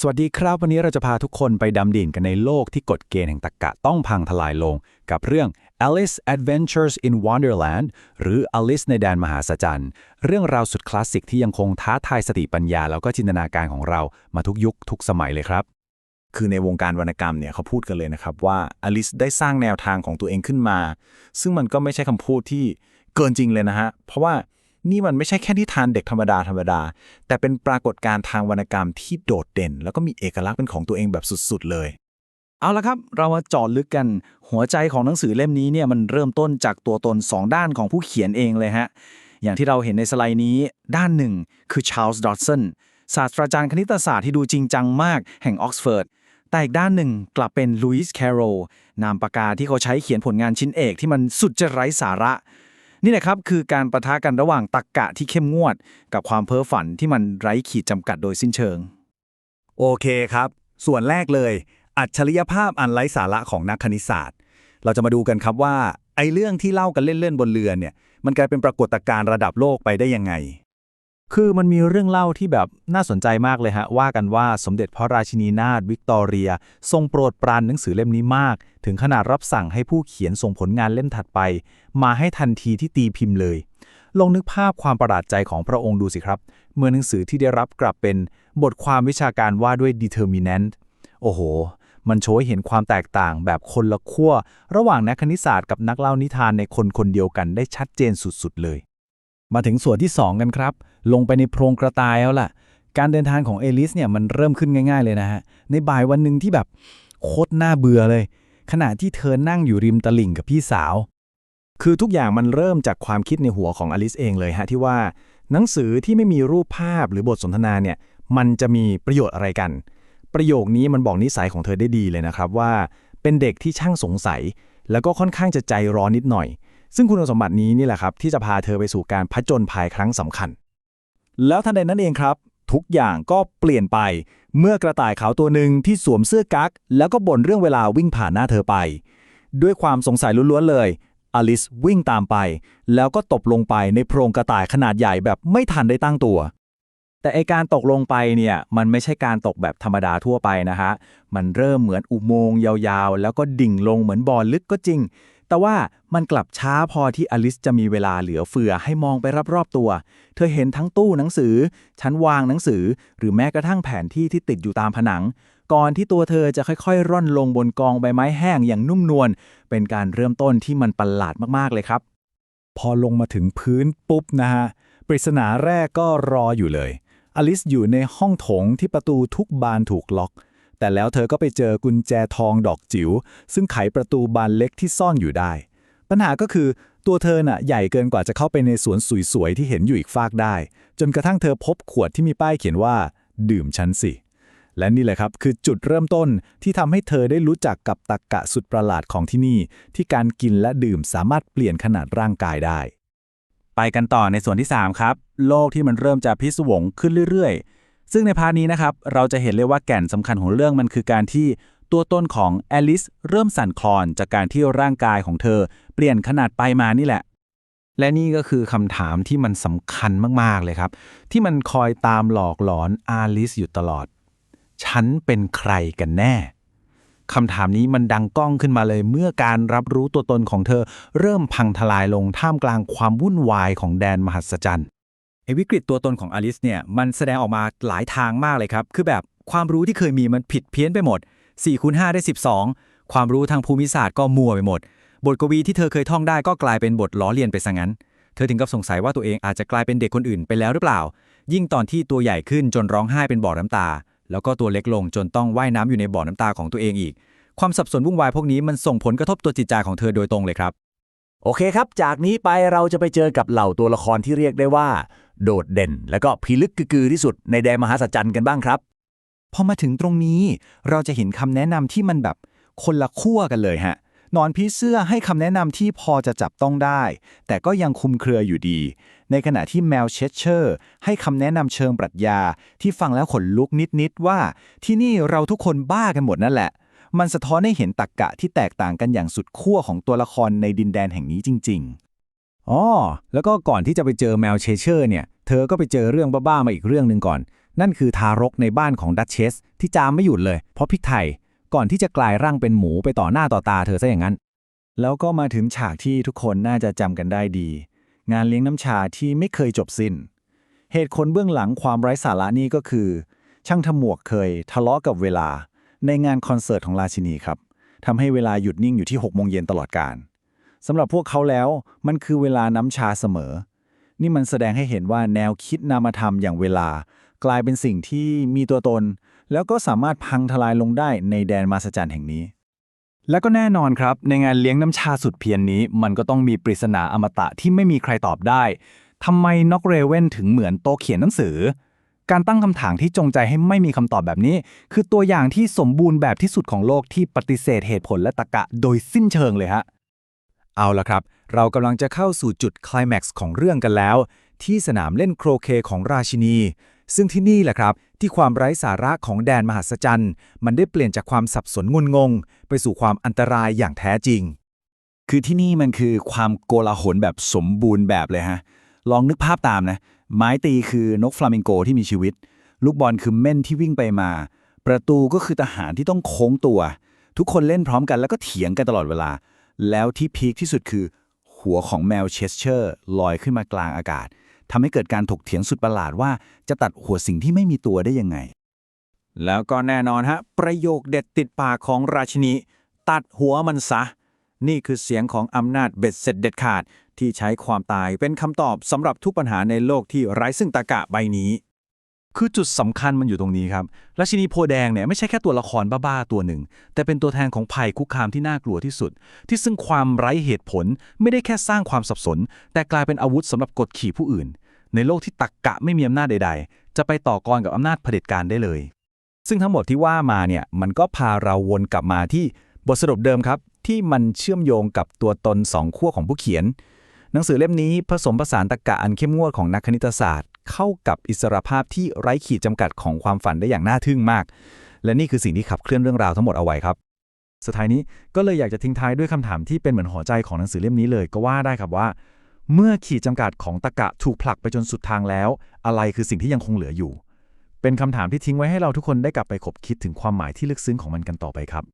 สวัสดีครับ วันนี้เราจะพาทุกคนไปดำดิ่งกันในโลกที่กฎเกณฑ์แห่งตรรกะต้องพังทลายลง กับเรื่อง Alice Adventures in Wonderland หรือ Alice ในแดนมหาสจรรย์ เรื่องราวสุดคลาสสิกที่ยังคงท้าทายสติปัญญา แล้วก็จินตนาการของเรามาทุกยุคทุกสมัยเลยครับ คือในวงการวรรณกรรมเนี่ยเขาพูดกันเลยนะครับว่าอลิสได้สร้างแนวทางของตัวเองขึ้นมา ซึ่งมันก็ไม่ใช่คำพูดที่เกินจริงเลยนะฮะเพราะว่า นี่มันไม่ใช่แค่นิทานเด็กธรรมดาธรรมดา แต่เป็นปรากฏการณ์ทางวรรณกรรมที่โดดเด่น แล้วก็มีเอกลักษณ์เป็นของตัวเองแบบสุดๆ เลย เอาละครับ เรามาจาะลึกกัน หัวใจของหนังสือเล่มนี้เนี่ยมันเริ่มต้นจากตัวตน 2 ด้านของผู้เขียนเองเลยฮะ อย่างที่เราเห็นในสไลด์นี้ ด้านหนึ่งคือชาร์ลส์ดอ s สันศาสตราจารย์คณิตศาสตร์ที่ดูจริงจังมากแห่งออกซฟอร์ดแต่อีกด้านหนึ่งกลับเป็นลุยส์แคโรลนามปากกาที่เขาใช้เขียนผลงานชิ้นเอกที่มันสุดจะไร้สาระ นี่แหละครับคือการประทะกันระหว่างตรกกะที่เข้มงวด กับความเพ้อฝันที่มันไร้ขีดจำกัดโดยสิ้นเชิง โอเคครับ ส่วนแรกเลย อัจฉริยภาพอันไร้สาระของนักคณิตศาสตร์ เราจะมาดูกันครับว่าไอ้เรื่องที่เล่ากันเล่นๆบนเรือเนี่ย มันกลายเป็นปรากฏการณ์ระดับโลกไปได้ยังไง คือมันมีเรื่องเล่าที่แบบน่าสนใจมากเลยฮะ ว่ากันว่าสมเด็จพระราชินีนาถวิกตอเรีย ทรงโปรดปรานหนังสือเล่มนี้มาก ถึงขนาดรับสั่งให้ผู้เขียนส่งผลงานเล่มถัดไป มาให้ทันทีที่ตีพิมพ์เลย ลองนึกภาพความประหลาดใจของพระองค์ดูสิครับ เมื่อหนังสือที่ได้รับกลับเป็นบทความวิชาการว่าด้วย determinant โอ้โห มันโชว์ให้เห็นความแตกต่างแบบคนละขั้วระหว่างนักคณิตศาสตร์กับนักเล่านิทานในคนคนเดียวกันได้ชัดเจนสุดๆเลย มาถึงส่วนที่ 2 กันครับ ลงไปในโพรงกระต่ายแล้วล่ะ การเดินทางของเอลิสเนี่ยมันเริ่มขึ้นง่าย ๆเลยนะฮะ ในบ่ายวันหนึ่งที่แบบโคตรน่าเบื่อเลย ขณะที่เธอนั่งอยู่ริมตลิ่งกับพี่สาว คือทุกอย่างมันเริ่มจากความคิดในหัวของอลิสเองเลยฮะที่ว่า หนังสือที่ไม่มีรูปภาพหรือบทสนทนาเนี่ยมันจะมีประโยชน์อะไรกัน ประโยคนี้มันบอกนิสัยของเธอได้ดีเลยนะครับว่า เป็นเด็กที่ช่างสงสัย แล้วก็ค่อนข้างจะใจร้อนนิดหน่อย ซึ่งคุณสมบัตินี้นี่แหละครับ ที่จะพาเธอไปสู่การผจญภัยครั้งสำคัญ แล้วทันใดนั้นเองครับ ทุกอย่างก็เปลี่ยนไป เมื่อกระต่ายขาวตัวหนึ่งที่สวมเสื้อกั๊กแล้วก็บ่นเรื่องเวลาวิ่งผ่านหน้าเธอไป ด้วยความสงสัยล้วนๆเลยอลิสวิ่งตามไป แล้วก็ตกลงไปในโพรงกระต่ายขนาดใหญ่แบบไม่ทันได้ตั้งตัว แต่ไอการตกลงไปเนี่ยมันไม่ใช่การตกแบบธรรมดาทั่วไปนะฮะ มันเริ่มเหมือนอุโมงค์ยาวๆ แล้วก็ดิ่งลงเหมือนบ่อลึกก็จริง แต่ว่ามันกลับช้าพอที่อลิสจะมีเวลาเหลือเฟือให้มองไปรอบๆตัว เธอเห็นทั้งตู้หนังสือ ชั้นวางหนังสือ หรือแม้กระทั่งแผนที่ที่ติดอยู่ตามผนัง ก่อนที่ตัวเธอจะค่อยๆ ร่อนลงบนกองใบไม้แห้งอย่างนุ่มนวล เป็นการเริ่มต้นที่มันประหลาดมากๆเลยครับ พอลงมาถึงพื้นปุ๊บนะฮะ ปริศนาแรกก็รออยู่เลย อลิสอยู่ในห้องโถงที่ประตูทุกบานถูกล็อก แต่แล้วเธอก็ไปเจอกุญแจทองดอกจิ๋วซึ่งไขประตูบานเล็กที่ซ่อนอยู่ได้ ปัญหาก็คือตัวเธอน่ะใหญ่เกินกว่าจะเข้าไปในสวนสวยๆที่เห็นอยู่อีกฟากได้ จนกระทั่งเธอพบขวดที่มีป้ายเขียนว่า ดื่มฉันสิ และนี่แหละครับคือจุดเริ่มต้นที่ทำให้เธอได้รู้จักกับตรกกะสุดประหลาดของที่นี่ ที่การกินและดื่มสามารถเปลี่ยนขนาดร่างกายได้ ไปกันต่อในส่วนที่ 3 ครับ โลกที่มันเริ่มจะพิศวงขึ้นเรื่อยๆ ซึ่งในพาร์ทนี้นะครับเราจะเห็นเลยว่าแก่นสำคัญของเรื่องมันคือการที่ตัวต้นของแอลิสเริ่มสั่นคลอนจากการที่ร่างกายของเธอ เปลี่ยนขนาดไปมานี่แหละ และนี่ก็คือคำถามที่มันสำคัญมาก ๆ เลยครับ ที่มันคอยตามหลอกหลอนอาลิสอยู่ตลอด ฉันเป็นใครกันแน่คำถามนี้มันดังก้องขึ้นมาเลย เมื่อการรับรู้ตัวตนของเธอ เริ่มพังทลายลงท่ามกลางความวุ่นวายของแดนมหัศจรรย์ ไอ้วิกฤตตัวตนของอลิสเนี่ยมันแสดงออกมาหลายทางมากเลยครับ คือแบบความรู้ที่เคยมีมันผิดเพี้ยนไปหมด4คูณ5ได้ 12 ความรู้ทางภูมิศาสตร์ก็มั่วไปหมด บทกวีที่เธอเคยท่องได้ก็กลายเป็นบทล้อเลียนไปซะงั้น เธอถึงกับสงสัยว่าตัวเองอาจจะกลายเป็นเด็กคนอื่นไปแล้วหรือเปล่า ยิ่งตอนที่ตัวใหญ่ขึ้นจนร้องไห้เป็นบ่อน้ำตา แล้วก็ตัวเล็กลงจนต้องว่ายน้ำอยู่ในบ่อน้ำตาของตัวเองอีก ความสับสนวุ่นวายพวกนี้มันส่งผลกระทบตัวจิตใจของเธอโดยตรงเลยครับ โอเคครับ จากนี้ไปเราจะไปเจอกับเหล่าตัวละครที่เรียกได้ว่า โดดเด่น และก็พิลึกกือที่สุดในแดนมหาสัจจรรย์กันบ้างครับ พอมาถึงตรงนี้เราจะเห็นคำแนะนำที่มันแบบคนละขั้วกันเลยฮะนอนผีเสื้อให้คำแนะนำที่พอจะจับต้องได้ แต่ก็ยังคุมเครืออยู่ดี ในขณะที่แมวเชสเชอร์ ให้คำแนะนำเชิงปรัชญา ที่ฟังแล้วขนลุกนิด ๆ ว่า ที่นี่เราทุกคนบ้ากันหมดนั่นแหละ มันสะท้อนให้เห็นตรกกะที่แตกต่างกันอย่างสุดขั้วของตัวละครในดินแดนแห่งนี้จริงๆ อ๋อแล้วก็ก่อนที่จะไปเจอแมวเชเชอร์เนี่ย เธอก็ไปเจอเรื่องบ้าๆมาอีกเรื่องหนึ่งก่อน นั่นคือทารกในบ้านของดัชเชสที่จามไม่หยุดเลย เพราะพริกไทย ก่อนที่จะกลายร่างเป็นหมูไปต่อหน้าต่อตาเธอซะอย่างนั้น แล้วก็มาถึงฉากที่ทุกคนน่าจะจำกันได้ดี งานเลี้ยงน้ำชาที่ไม่เคยจบสิ้น เหตุผลเบื้องหลังความไร้สาระนี่ก็คือ ช่างทำหมวกเคย ทะเลาะกับเวลา ในงานคอนเสิร์ตของราชินีครับทำให้เวลาหยุดนิ่งอยู่ที่6โมงเย็นตลอดการ สำหรับพวกเขาแล้วมันคือเวลาน้ำชาเสมอ นี่มันแสดงให้เห็นว่าแนวคิดนามธรรมอย่างเวลา กลายเป็นสิ่งที่มีตัวตน แล้วก็สามารถพังทลายลงได้ในแดนมาสจันแห่งนี้ และก็แน่นอนครับ ในงานเลี้ยงน้ำชาสุดเพียรนนี้ มันก็ต้องมีปริศนาอมตะที่ไม่มีใครตอบได้ทำไมน็อกเรเวนถึงเหมือนโตเขียนหนังสือ การตั้งคำถามที่จงใจให้ไม่มีคำตอบแบบนี้ คือตัวอย่างที่สมบูรณ์แบบที่สุดของโลกที่ปฏิเสธเหตุผลและตรรกะโดยสิ้นเชิงเลยฮะ เอาละครับ เรากำลังจะเข้าสู่จุดคลแม็กซ์ของเรื่องกันแล้ว ที่สนามเล่นโครเคของราชินี ซึ่งที่นี่แหละครับ ที่ความไร้สาระของแดนมหัศจรรย์ มันได้เปลี่ยนจากความสับสนงุนงง ไปสู่ความอันตรายอย่างแท้จริง คือที่นี่มันคือความโกลาหลแบบสมบูรณ์แบบเลยฮะ ลองนึกภาพตามนะ ไม้ตีคือนกฟลามิงโกที่มีชีวิต ลูกบอลคือเม่นที่วิ่งไปมา ประตูก็คือทหารที่ต้องโค้งตัว ทุกคนเล่นพร้อมกันแล้วก็เถียงกันตลอดเวลา แล้วที่พีคที่สุดคือ หัวของแมวเชสเชอร์ลอยขึ้นมากลางอากาศทำให้เกิดการถกเถียงสุดประหลาดว่าจะตัดหัวสิ่งที่ไม่มีตัวได้ยังไง แล้วก็แน่นอนฮะ ประโยคเด็ดติดปากของราชินี ตัดหัวมันซะ นี่คือเสียงของอำนาจเบ็ดเสร็จเด็ดขาด ที่ใช้ความตายเป็นคำตอบสำหรับทุกปัญหาในโลกที่ไร้ซึ่งตากะใบนี้ คือจุดสำคัญมันอยู่ตรงนี้ครับราชินีโพแดงเนี่ยไม่ใช่แค่ตัวละครบ้าๆตัวหนึ่ง แต่เป็นตัวแทนของภัยคุกคามที่น่ากลัวที่สุด ที่ซึ่งความไร้เหตุผลไม่ได้แค่สร้างความสับสน แต่กลายเป็นอาวุธสำหรับกดขี่ผู้อื่น ในโลกที่ตักกะไม่มีอำนาจใด ๆ จะไปต่อกรกับอำนาจเผด็จการได้เลย ซึ่งทั้งหมดที่ว่ามาเนี่ยมันก็พาเราวนกลับมาที่บทสรุปเดิมครับ ที่มันเชื่อมโยงกับตัวตนสองขั้วของผู้เขียน หนังสือเล่มนี้ผสมผสานตรรกะอันเข้มงวดของนักคณิตศาสตร์ เข้ากับอิสรภาพที่ไร้ขีดจำกัดของความฝันได้อย่างน่าทึ่งมาก และนี่คือสิ่งที่ขับเคลื่อนเรื่องราวทั้งหมดเอาไว้ครับ สุดท้ายนี้ก็เลยอยากจะทิ้งท้ายด้วยคำถามที่เป็นเหมือนหัวใจของหนังสือเล่มนี้เลยก็ว่าได้ครับว่า เมื่อขีดจำกัดของตะกะถูกผลักไปจนสุดทางแล้ว อะไรคือสิ่งที่ยังคงเหลืออยู่ เป็นคำถามที่ทิ้งไว้ให้เราทุกคนได้กลับไปคบคิดถึงความหมายที่ลึกซึ้งของมันกันต่อไปครับ